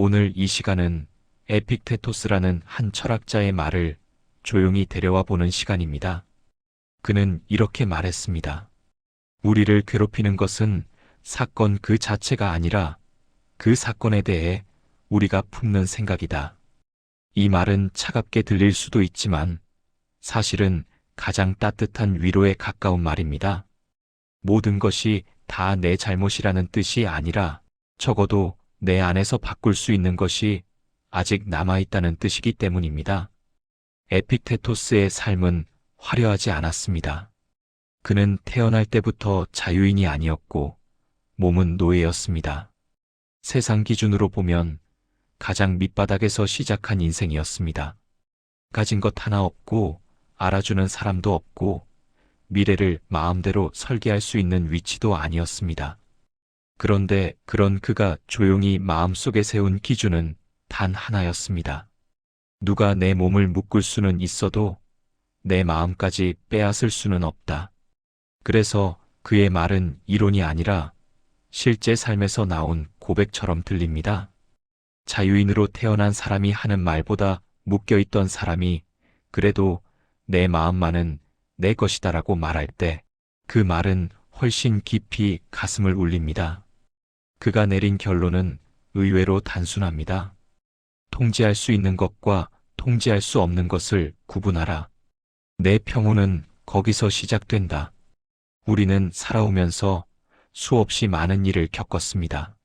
오늘 이 시간은 에픽테토스라는 한 철학자의 말을 조용히 데려와 보는 시간입니다. 그는 이렇게 말했습니다. 우리를 괴롭히는 것은 사건 그 자체가 아니라 그 사건에 대해 우리가 품는 생각이다. 이 말은 차갑게 들릴 수도 있지만 사실은 가장 따뜻한 위로에 가까운 말입니다. 모든 것이 다 내 잘못이라는 뜻이 아니라 적어도 내 안에서 바꿀 수 있는 것이 아직 남아있다는 뜻이기 때문입니다. 에픽테토스의 삶은 화려하지 않았습니다. 그는 태어날 때부터 자유인이 아니었고 몸은 노예였습니다. 세상 기준으로 보면 가장 밑바닥에서 시작한 인생이었습니다. 가진 것 하나 없고 알아주는 사람도 없고 미래를 마음대로 설계할 수 있는 위치도 아니었습니다. 그런데 그런 그가 조용히 마음속에 세운 기준은 단 하나였습니다. 누가 내 몸을 묶을 수는 있어도 내 마음까지 빼앗을 수는 없다. 그래서 그의 말은 이론이 아니라 실제 삶에서 나온 고백처럼 들립니다. 자유인으로 태어난 사람이 하는 말보다 묶여있던 사람이 그래도 내 마음만은 내 것이다라고 말할 때 그 말은 훨씬 깊이 가슴을 울립니다. 그가 내린 결론은 의외로 단순합니다. 통제할 수 있는 것과 통제할 수 없는 것을 구분하라. 내 평온은 거기서 시작된다. 우리는 살아오면서 수없이 많은 일을 겪었습니다.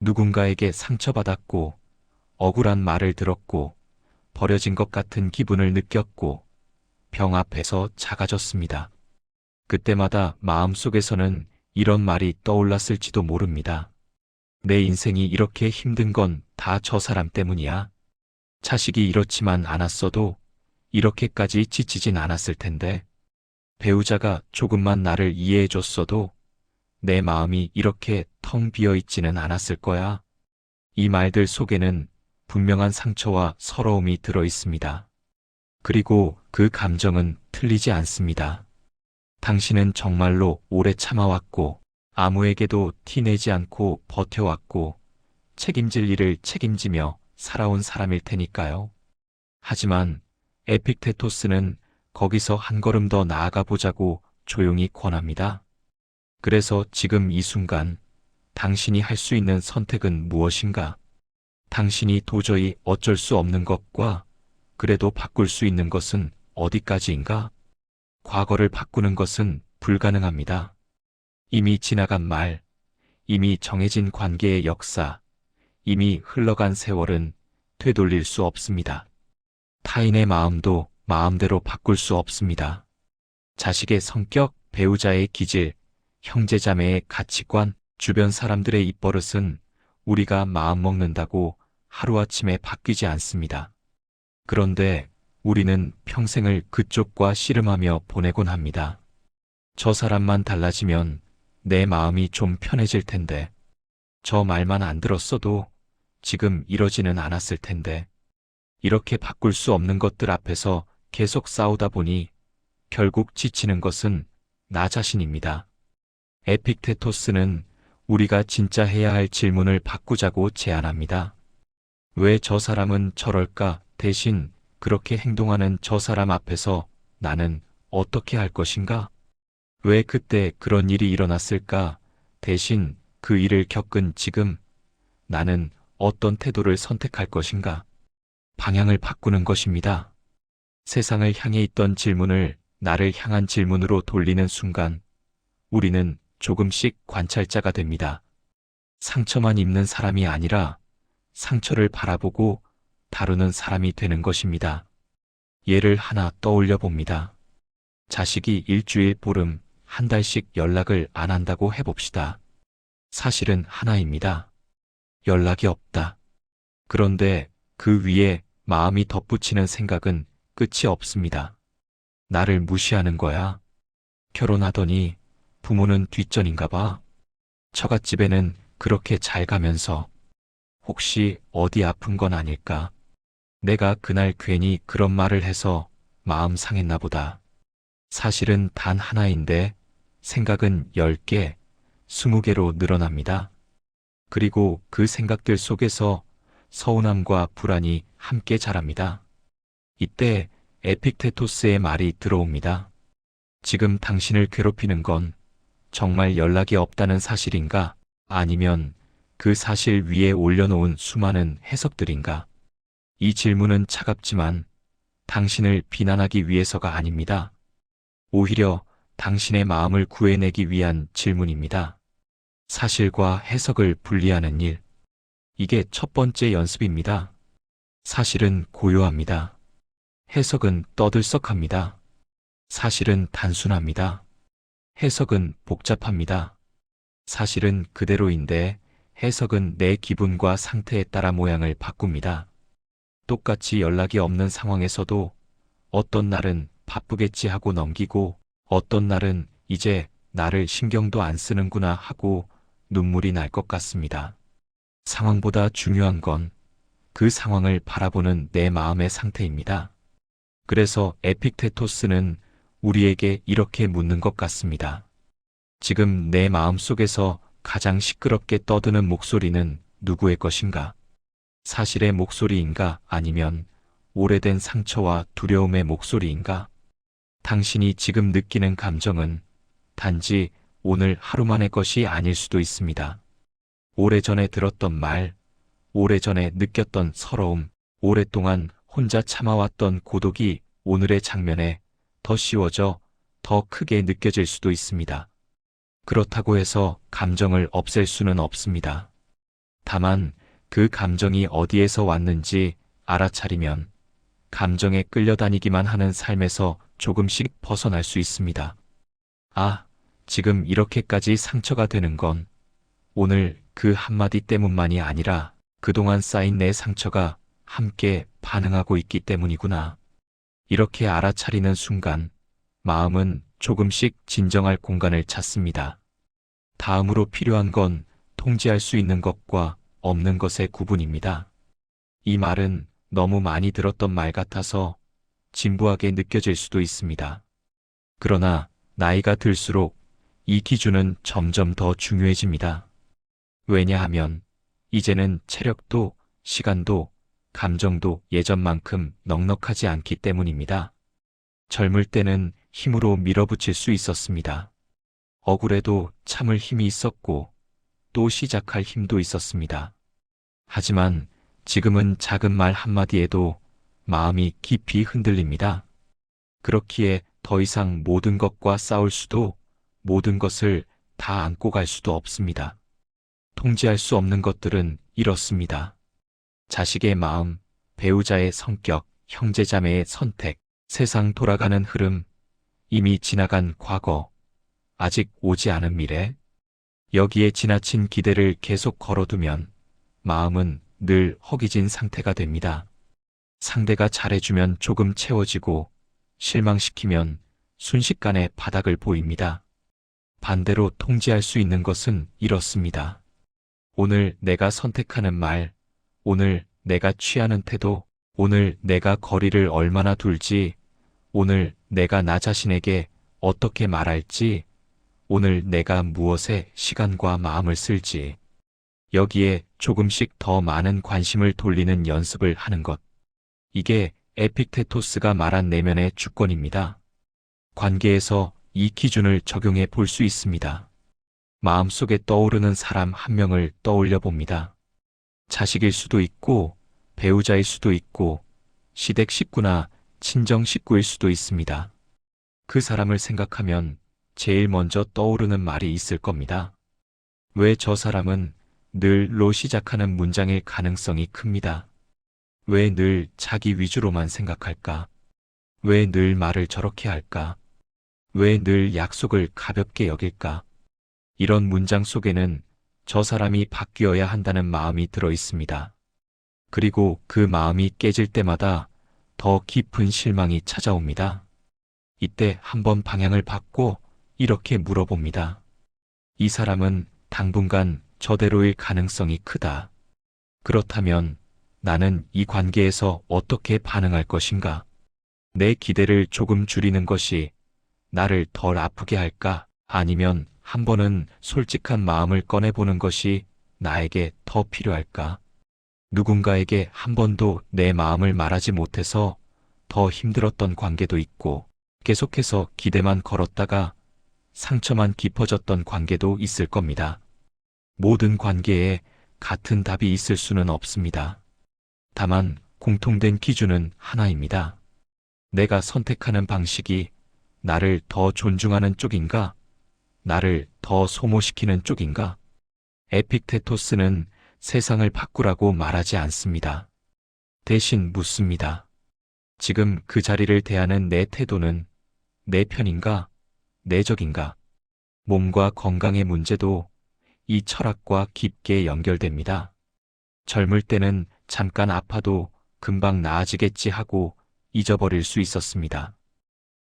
누군가에게 상처받았고, 억울한 말을 들었고, 버려진 것 같은 기분을 느꼈고, 병 앞에서 작아졌습니다. 그때마다 마음속에서는 이런 말이 떠올랐을지도 모릅니다. 내 인생이 이렇게 힘든 건 다 저 사람 때문이야. 자식이 이렇지만 않았어도 이렇게까지 지치진 않았을 텐데. 배우자가 조금만 나를 이해해줬어도 내 마음이 이렇게 텅 비어 있지는 않았을 거야. 이 말들 속에는 분명한 상처와 서러움이 들어 있습니다. 그리고 그 감정은 틀리지 않습니다. 당신은 정말로 오래 참아왔고, 아무에게도 티내지 않고 버텨왔고, 책임질 일을 책임지며 살아온 사람일 테니까요. 하지만 에픽테토스는 거기서 한 걸음 더 나아가 보자고 조용히 권합니다. 그래서 지금 이 순간 당신이 할 수 있는 선택은 무엇인가? 당신이 도저히 어쩔 수 없는 것과 그래도 바꿀 수 있는 것은 어디까지인가? 과거를 바꾸는 것은 불가능합니다. 이미 지나간 말, 이미 정해진 관계의 역사, 이미 흘러간 세월은 되돌릴 수 없습니다. 타인의 마음도 마음대로 바꿀 수 없습니다. 자식의 성격, 배우자의 기질, 형제자매의 가치관, 주변 사람들의 입버릇은 우리가 마음먹는다고 하루아침에 바뀌지 않습니다. 그런데 우리는 평생을 그쪽과 씨름하며 보내곤 합니다. 저 사람만 달라지면 내 마음이 좀 편해질 텐데, 저 말만 안 들었어도 지금 이러지는 않았을 텐데, 이렇게 바꿀 수 없는 것들 앞에서 계속 싸우다 보니 결국 지치는 것은 나 자신입니다. 에픽테토스는 우리가 진짜 해야 할 질문을 바꾸자고 제안합니다. 왜 저 사람은 저럴까 대신 그렇게 행동하는 저 사람 앞에서 나는 어떻게 할 것인가? 왜 그때 그런 일이 일어났을까? 대신 그 일을 겪은 지금 나는 어떤 태도를 선택할 것인가? 방향을 바꾸는 것입니다. 세상을 향해 있던 질문을 나를 향한 질문으로 돌리는 순간 우리는 조금씩 관찰자가 됩니다. 상처만 입는 사람이 아니라 상처를 바라보고 다루는 사람이 되는 것입니다. 예를 하나 떠올려 봅니다. 자식이 일주일 보름, 한 달씩 연락을 안 한다고 해봅시다. 사실은 하나입니다. 연락이 없다. 그런데 그 위에 마음이 덧붙이는 생각은 끝이 없습니다. 나를 무시하는 거야. 결혼하더니 부모는 뒷전인가 봐. 처갓집에는 그렇게 잘 가면서 혹시 어디 아픈 건 아닐까? 내가 그날 괜히 그런 말을 해서 마음 상했나 보다. 사실은 단 하나인데 생각은 10개, 20개로 늘어납니다. 그리고 그 생각들 속에서 서운함과 불안이 함께 자랍니다. 이때 에픽테토스의 말이 들어옵니다. 지금 당신을 괴롭히는 건 정말 연락이 없다는 사실인가? 아니면 그 사실 위에 올려놓은 수많은 해석들인가? 이 질문은 차갑지만 당신을 비난하기 위해서가 아닙니다. 오히려 당신의 마음을 구해내기 위한 질문입니다. 사실과 해석을 분리하는 일. 이게 첫 번째 연습입니다. 사실은 고요합니다. 해석은 떠들썩합니다. 사실은 단순합니다. 해석은 복잡합니다. 사실은 그대로인데 해석은 내 기분과 상태에 따라 모양을 바꿉니다. 똑같이 연락이 없는 상황에서도 어떤 날은 바쁘겠지 하고 넘기고 어떤 날은 이제 나를 신경도 안 쓰는구나 하고 눈물이 날 것 같습니다. 상황보다 중요한 건 그 상황을 바라보는 내 마음의 상태입니다. 그래서 에픽테토스는 우리에게 이렇게 묻는 것 같습니다. 지금 내 마음 속에서 가장 시끄럽게 떠드는 목소리는 누구의 것인가? 사실의 목소리인가 아니면 오래된 상처와 두려움의 목소리인가? 당신이 지금 느끼는 감정은 단지 오늘 하루만의 것이 아닐 수도 있습니다. 오래전에 들었던 말, 오래전에 느꼈던 서러움, 오랫동안 혼자 참아왔던 고독이 오늘의 장면에 더 씌워져 더 크게 느껴질 수도 있습니다. 그렇다고 해서 감정을 없앨 수는 없습니다. 다만 그 감정이 어디에서 왔는지 알아차리면 감정에 끌려다니기만 하는 삶에서 조금씩 벗어날 수 있습니다. 아, 지금 이렇게까지 상처가 되는 건 오늘 그 한마디 때문만이 아니라 그동안 쌓인 내 상처가 함께 반응하고 있기 때문이구나. 이렇게 알아차리는 순간 마음은 조금씩 진정할 공간을 찾습니다. 다음으로 필요한 건 통제할 수 있는 것과 없는 것의 구분입니다. 이 말은 너무 많이 들었던 말 같아서 진부하게 느껴질 수도 있습니다. 그러나 나이가 들수록 이 기준은 점점 더 중요해집니다. 왜냐하면 이제는 체력도 시간도 감정도 예전만큼 넉넉하지 않기 때문입니다. 젊을 때는 힘으로 밀어붙일 수 있었습니다. 억울해도 참을 힘이 있었고 또 시작할 힘도 있었습니다. 하지만 지금은 작은 말 한마디에도 마음이 깊이 흔들립니다. 그렇기에 더 이상 모든 것과 싸울 수도 모든 것을 다 안고 갈 수도 없습니다. 통제할 수 없는 것들은 이렇습니다. 자식의 마음, 배우자의 성격, 형제자매의 선택, 세상 돌아가는 흐름, 이미 지나간 과거, 아직 오지 않은 미래, 여기에 지나친 기대를 계속 걸어두면 마음은 늘 허기진 상태가 됩니다. 상대가 잘해주면 조금 채워지고 실망시키면 순식간에 바닥을 보입니다. 반대로 통제할 수 있는 것은 이렇습니다. 오늘 내가 선택하는 말, 오늘 내가 취하는 태도, 오늘 내가 거리를 얼마나 둘지, 오늘 내가 나 자신에게 어떻게 말할지, 오늘 내가 무엇에 시간과 마음을 쓸지, 여기에 조금씩 더 많은 관심을 돌리는 연습을 하는 것. 이게 에픽테토스가 말한 내면의 주권입니다. 관계에서 이 기준을 적용해 볼 수 있습니다. 마음속에 떠오르는 사람 한 명을 떠올려 봅니다. 자식일 수도 있고, 배우자일 수도 있고, 시댁 식구나 친정 식구일 수도 있습니다. 그 사람을 생각하면 제일 먼저 떠오르는 말이 있을 겁니다. 왜 저 사람은 늘로 시작하는 문장일 가능성이 큽니다. 왜 늘 자기 위주로만 생각할까? 왜 늘 말을 저렇게 할까? 왜 늘 약속을 가볍게 여길까? 이런 문장 속에는 저 사람이 바뀌어야 한다는 마음이 들어 있습니다. 그리고 그 마음이 깨질 때마다 더 깊은 실망이 찾아옵니다. 이때 한번 방향을 바꿔 이렇게 물어봅니다. 이 사람은 당분간 저대로일 가능성이 크다. 그렇다면 나는 이 관계에서 어떻게 반응할 것인가? 내 기대를 조금 줄이는 것이 나를 덜 아프게 할까? 아니면 한 번은 솔직한 마음을 꺼내보는 것이 나에게 더 필요할까? 누군가에게 한 번도 내 마음을 말하지 못해서 더 힘들었던 관계도 있고 계속해서 기대만 걸었다가 상처만 깊어졌던 관계도 있을 겁니다. 모든 관계에 같은 답이 있을 수는 없습니다. 다만 공통된 기준은 하나입니다. 내가 선택하는 방식이 나를 더 존중하는 쪽인가? 나를 더 소모시키는 쪽인가? 에픽테토스는 세상을 바꾸라고 말하지 않습니다. 대신 묻습니다. 지금 그 자리를 대하는 내 태도는 내 편인가? 내적인가? 몸과 건강의 문제도 이 철학과 깊게 연결됩니다. 젊을 때는 잠깐 아파도 금방 나아지겠지 하고 잊어버릴 수 있었습니다.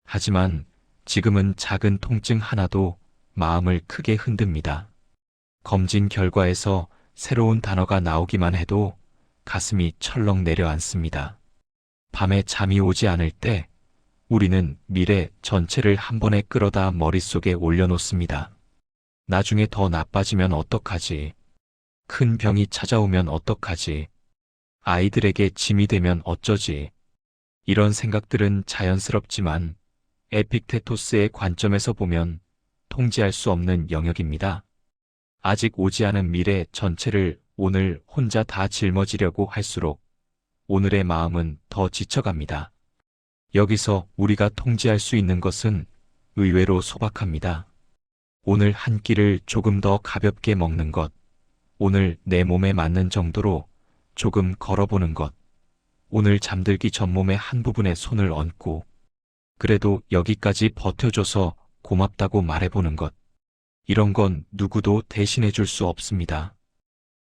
하지만 지금은 작은 통증 하나도 마음을 크게 흔듭니다. 검진 결과에서 새로운 단어가 나오기만 해도 가슴이 철렁 내려앉습니다. 밤에 잠이 오지 않을 때 우리는 미래 전체를 한 번에 끌어다 머릿속에 올려놓습니다. 나중에 더 나빠지면 어떡하지? 큰 병이 찾아오면 어떡하지? 아이들에게 짐이 되면 어쩌지? 이런 생각들은 자연스럽지만 에픽테토스의 관점에서 보면 통제할 수 없는 영역입니다. 아직 오지 않은 미래 전체를 오늘 혼자 다 짊어지려고 할수록 오늘의 마음은 더 지쳐갑니다. 여기서 우리가 통제할 수 있는 것은 의외로 소박합니다. 오늘 한 끼를 조금 더 가볍게 먹는 것, 오늘 내 몸에 맞는 정도로 조금 걸어보는 것, 오늘 잠들기 전 몸의 한 부분에 손을 얹고, 그래도 여기까지 버텨줘서 고맙다고 말해보는 것. 이런 건 누구도 대신해 줄 수 없습니다.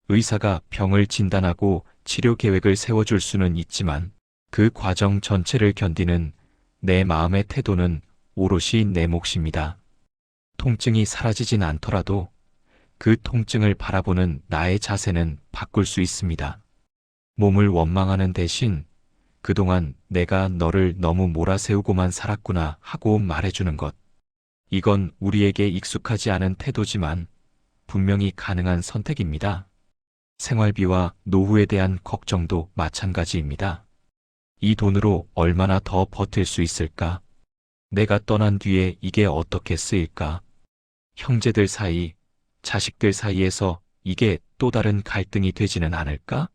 의사가 병을 진단하고 치료 계획을 세워줄 수는 있지만 그 과정 전체를 견디는 내 마음의 태도는 오롯이 내 몫입니다. 통증이 사라지진 않더라도 그 통증을 바라보는 나의 자세는 바꿀 수 있습니다. 몸을 원망하는 대신 그동안 내가 너를 너무 몰아세우고만 살았구나 하고 말해주는 것. 이건 우리에게 익숙하지 않은 태도지만 분명히 가능한 선택입니다. 생활비와 노후에 대한 걱정도 마찬가지입니다. 이 돈으로 얼마나 더 버틸 수 있을까? 내가 떠난 뒤에 이게 어떻게 쓰일까? 형제들 사이, 자식들 사이에서 이게 또 다른 갈등이 되지는 않을까?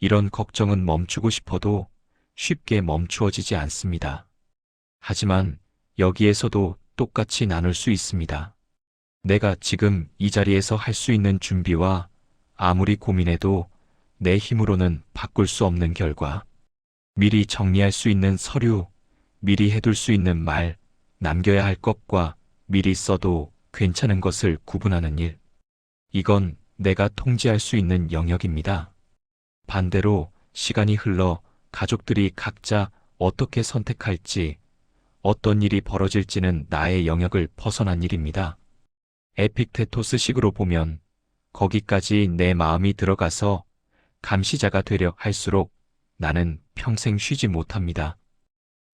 이런 걱정은 멈추고 싶어도 쉽게 멈추어지지 않습니다. 하지만 여기에서도 똑같이 나눌 수 있습니다. 내가 지금 이 자리에서 할 수 있는 준비와 아무리 고민해도 내 힘으로는 바꿀 수 없는 결과, 미리 정리할 수 있는 서류, 미리 해둘 수 있는 말, 남겨야 할 것과 미리 써도 괜찮은 것을 구분하는 일. 이건 내가 통제할 수 있는 영역입니다. 반대로 시간이 흘러 가족들이 각자 어떻게 선택할지, 어떤 일이 벌어질지는 나의 영역을 벗어난 일입니다. 에픽테토스식으로 보면 거기까지 내 마음이 들어가서 감시자가 되려 할수록 나는 평생 쉬지 못합니다.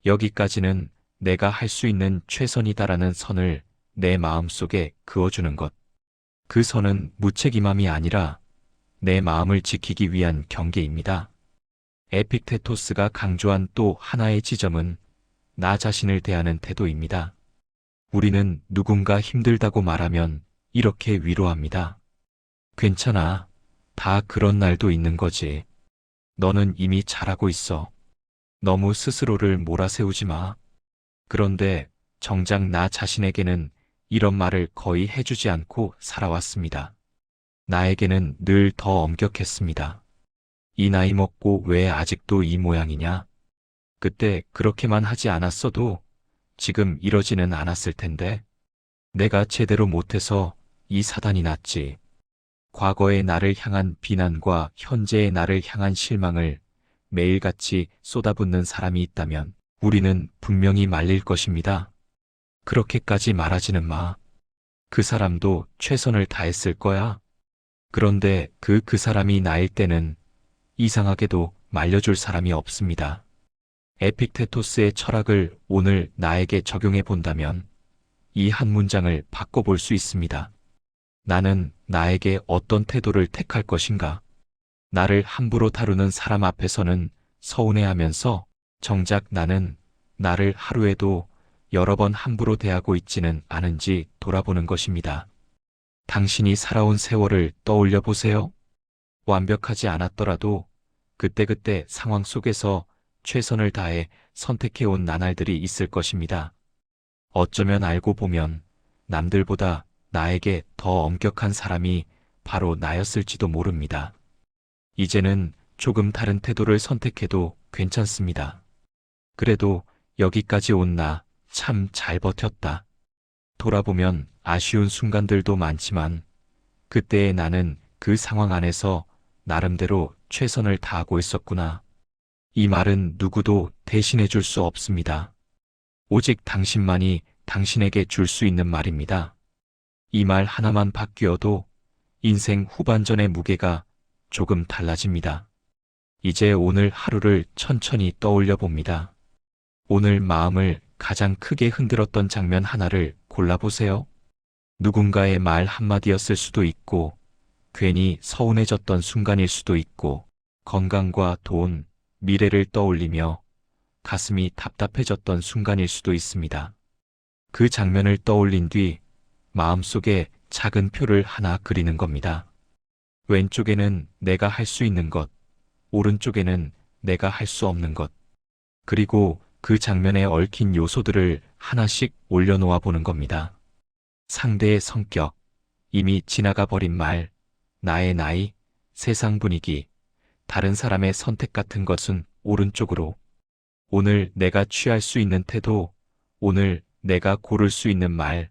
여기까지는 내가 할 수 있는 최선이다라는 선을 내 마음 속에 그어주는 것. 그 선은 무책임함이 아니라 내 마음을 지키기 위한 경계입니다. 에픽테토스가 강조한 또 하나의 지점은 나 자신을 대하는 태도입니다. 우리는 누군가 힘들다고 말하면 이렇게 위로합니다. 괜찮아. 다 그런 날도 있는 거지. 너는 이미 잘하고 있어. 너무 스스로를 몰아세우지 마. 그런데 정작 나 자신에게는 이런 말을 거의 해주지 않고 살아왔습니다. 나에게는 늘 더 엄격했습니다. 이 나이 먹고 왜 아직도 이 모양이냐? 그때 그렇게만 하지 않았어도 지금 이러지는 않았을 텐데. 내가 제대로 못해서 이 사단이 났지. 과거의 나를 향한 비난과 현재의 나를 향한 실망을 매일같이 쏟아붓는 사람이 있다면 우리는 분명히 말릴 것입니다. 그렇게까지 말하지는 마. 그 사람도 최선을 다했을 거야. 그런데 그그 사람이 나일 때는 이상하게도 말려줄 사람이 없습니다. 에픽테토스의 철학을 오늘 나에게 적용해 본다면 이 한 문장을 바꿔볼 수 있습니다. 나는 나에게 어떤 태도를 택할 것인가? 나를 함부로 다루는 사람 앞에서는 서운해하면서 정작 나는 나를 하루에도 여러 번 함부로 대하고 있지는 않은지 돌아보는 것입니다. 당신이 살아온 세월을 떠올려 보세요. 완벽하지 않았더라도 그때그때 상황 속에서 최선을 다해 선택해온 나날들이 있을 것입니다. 어쩌면 알고 보면 남들보다 나에게 더 엄격한 사람이 바로 나였을지도 모릅니다. 이제는 조금 다른 태도를 선택해도 괜찮습니다. 그래도 여기까지 온 나 참 잘 버텼다. 돌아보면 아쉬운 순간들도 많지만 그때의 나는 그 상황 안에서 나름대로 최선을 다하고 있었구나. 이 말은 누구도 대신해 줄 수 없습니다. 오직 당신만이 당신에게 줄 수 있는 말입니다. 이 말 하나만 바뀌어도 인생 후반전의 무게가 조금 달라집니다. 이제 오늘 하루를 천천히 떠올려 봅니다. 오늘 마음을 가장 크게 흔들었던 장면 하나를 골라보세요. 누군가의 말 한마디였을 수도 있고, 괜히 서운해졌던 순간일 수도 있고, 건강과 돈, 미래를 떠올리며 가슴이 답답해졌던 순간일 수도 있습니다. 그 장면을 떠올린 뒤 마음속에 작은 표를 하나 그리는 겁니다. 왼쪽에는 내가 할 수 있는 것, 오른쪽에는 내가 할 수 없는 것, 그리고 그 장면에 얽힌 요소들을 하나씩 올려놓아 보는 겁니다. 상대의 성격, 이미 지나가 버린 말, 나의 나이, 세상 분위기, 다른 사람의 선택 같은 것은 오른쪽으로, 오늘 내가 취할 수 있는 태도, 오늘 내가 고를 수 있는 말,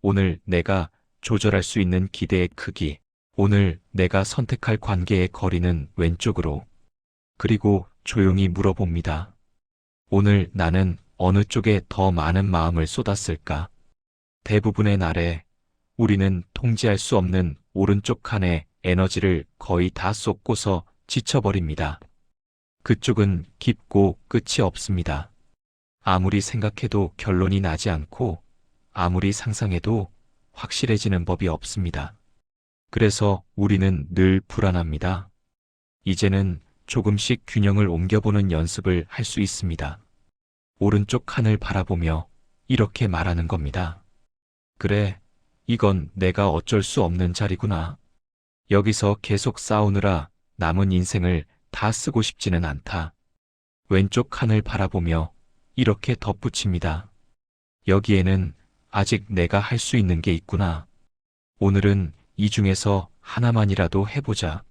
오늘 내가 조절할 수 있는 기대의 크기, 오늘 내가 선택할 관계의 거리는 왼쪽으로. 그리고 조용히 물어봅니다. 오늘 나는 어느 쪽에 더 많은 마음을 쏟았을까? 대부분의 날에 우리는 통제할 수 없는 오른쪽 칸에 에너지를 거의 다 쏟고서 지쳐버립니다. 그쪽은 깊고 끝이 없습니다. 아무리 생각해도 결론이 나지 않고 아무리 상상해도 확실해지는 법이 없습니다. 그래서 우리는 늘 불안합니다. 이제는 조금씩 균형을 옮겨보는 연습을 할 수 있습니다. 오른쪽 하늘 바라보며 이렇게 말하는 겁니다. 그래, 이건 내가 어쩔 수 없는 자리구나. 여기서 계속 싸우느라 남은 인생을 다 쓰고 싶지는 않다. 왼쪽 하늘 바라보며 이렇게 덧붙입니다. 여기에는 아직 내가 할 수 있는 게 있구나. 오늘은 이 중에서 하나만이라도 해보자.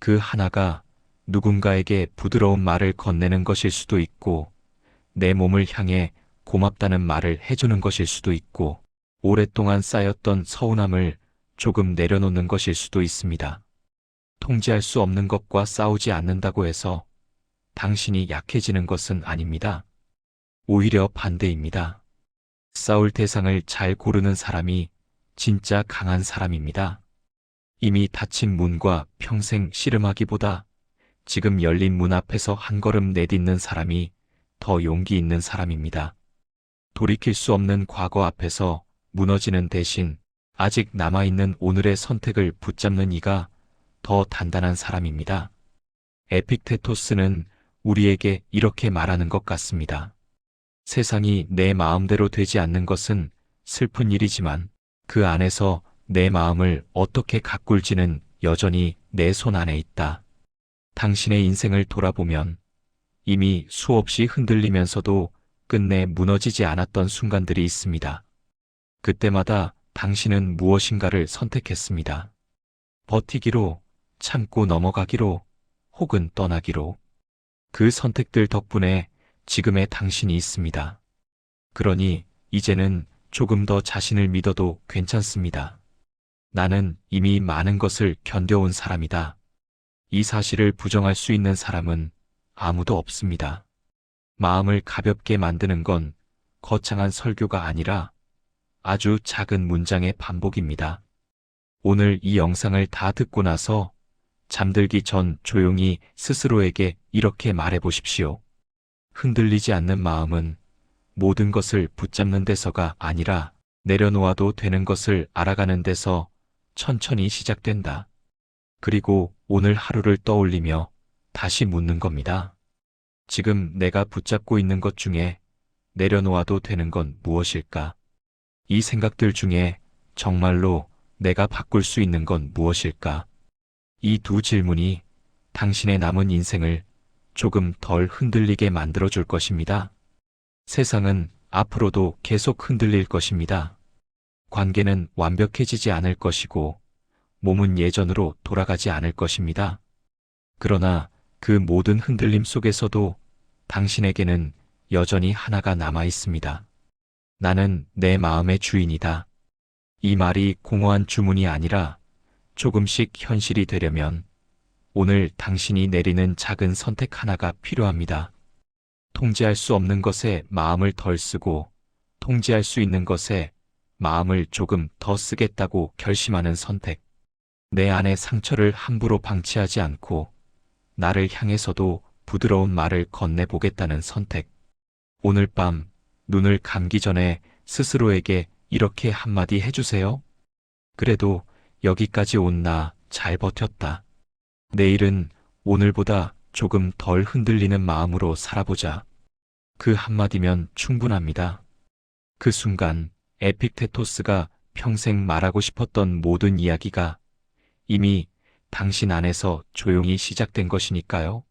그 하나가 누군가에게 부드러운 말을 건네는 것일 수도 있고, 내 몸을 향해 고맙다는 말을 해주는 것일 수도 있고, 오랫동안 쌓였던 서운함을 조금 내려놓는 것일 수도 있습니다. 통제할 수 없는 것과 싸우지 않는다고 해서 당신이 약해지는 것은 아닙니다. 오히려 반대입니다. 싸울 대상을 잘 고르는 사람이 진짜 강한 사람입니다. 이미 닫힌 문과 평생 씨름하기보다 지금 열린 문 앞에서 한 걸음 내딛는 사람이 더 용기 있는 사람입니다. 돌이킬 수 없는 과거 앞에서 무너지는 대신 아직 남아있는 오늘의 선택을 붙잡는 이가 더 단단한 사람입니다. 에픽테토스는 우리에게 이렇게 말하는 것 같습니다. 세상이 내 마음대로 되지 않는 것은 슬픈 일이지만 그 안에서 내 마음을 어떻게 가꿀지는 여전히 내 손 안에 있다. 당신의 인생을 돌아보면 이미 수없이 흔들리면서도 끝내 무너지지 않았던 순간들이 있습니다. 그때마다 당신은 무엇인가를 선택했습니다. 버티기로, 참고 넘어가기로, 혹은 떠나기로. 그 선택들 덕분에 지금의 당신이 있습니다. 그러니 이제는 조금 더 자신을 믿어도 괜찮습니다. 나는 이미 많은 것을 견뎌온 사람이다. 이 사실을 부정할 수 있는 사람은 아무도 없습니다. 마음을 가볍게 만드는 건 거창한 설교가 아니라 아주 작은 문장의 반복입니다. 오늘 이 영상을 다 듣고 나서 잠들기 전 조용히 스스로에게 이렇게 말해 보십시오. 흔들리지 않는 마음은 모든 것을 붙잡는 데서가 아니라 내려놓아도 되는 것을 알아가는 데서 천천히 시작된다. 그리고 오늘 하루를 떠올리며 다시 묻는 겁니다. 지금 내가 붙잡고 있는 것 중에 내려놓아도 되는 건 무엇일까? 이 생각들 중에 정말로 내가 바꿀 수 있는 건 무엇일까? 이 두 질문이 당신의 남은 인생을 조금 덜 흔들리게 만들어 줄 것입니다. 세상은 앞으로도 계속 흔들릴 것입니다. 관계는 완벽해지지 않을 것이고 몸은 예전으로 돌아가지 않을 것입니다. 그러나 그 모든 흔들림 속에서도 당신에게는 여전히 하나가 남아 있습니다. 나는 내 마음의 주인이다. 이 말이 공허한 주문이 아니라 조금씩 현실이 되려면 오늘 당신이 내리는 작은 선택 하나가 필요합니다. 통제할 수 없는 것에 마음을 덜 쓰고 통제할 수 있는 것에 마음을 조금 더 쓰겠다고 결심하는 선택. 내 안의 상처를 함부로 방치하지 않고 나를 향해서도 부드러운 말을 건네보겠다는 선택. 오늘 밤 눈을 감기 전에 스스로에게 이렇게 한마디 해주세요. 그래도 여기까지 온 나 잘 버텼다. 내일은 오늘보다 조금 덜 흔들리는 마음으로 살아보자. 그 한마디면 충분합니다. 그 순간 에픽테토스가 평생 말하고 싶었던 모든 이야기가 이미 당신 안에서 조용히 시작된 것이니까요.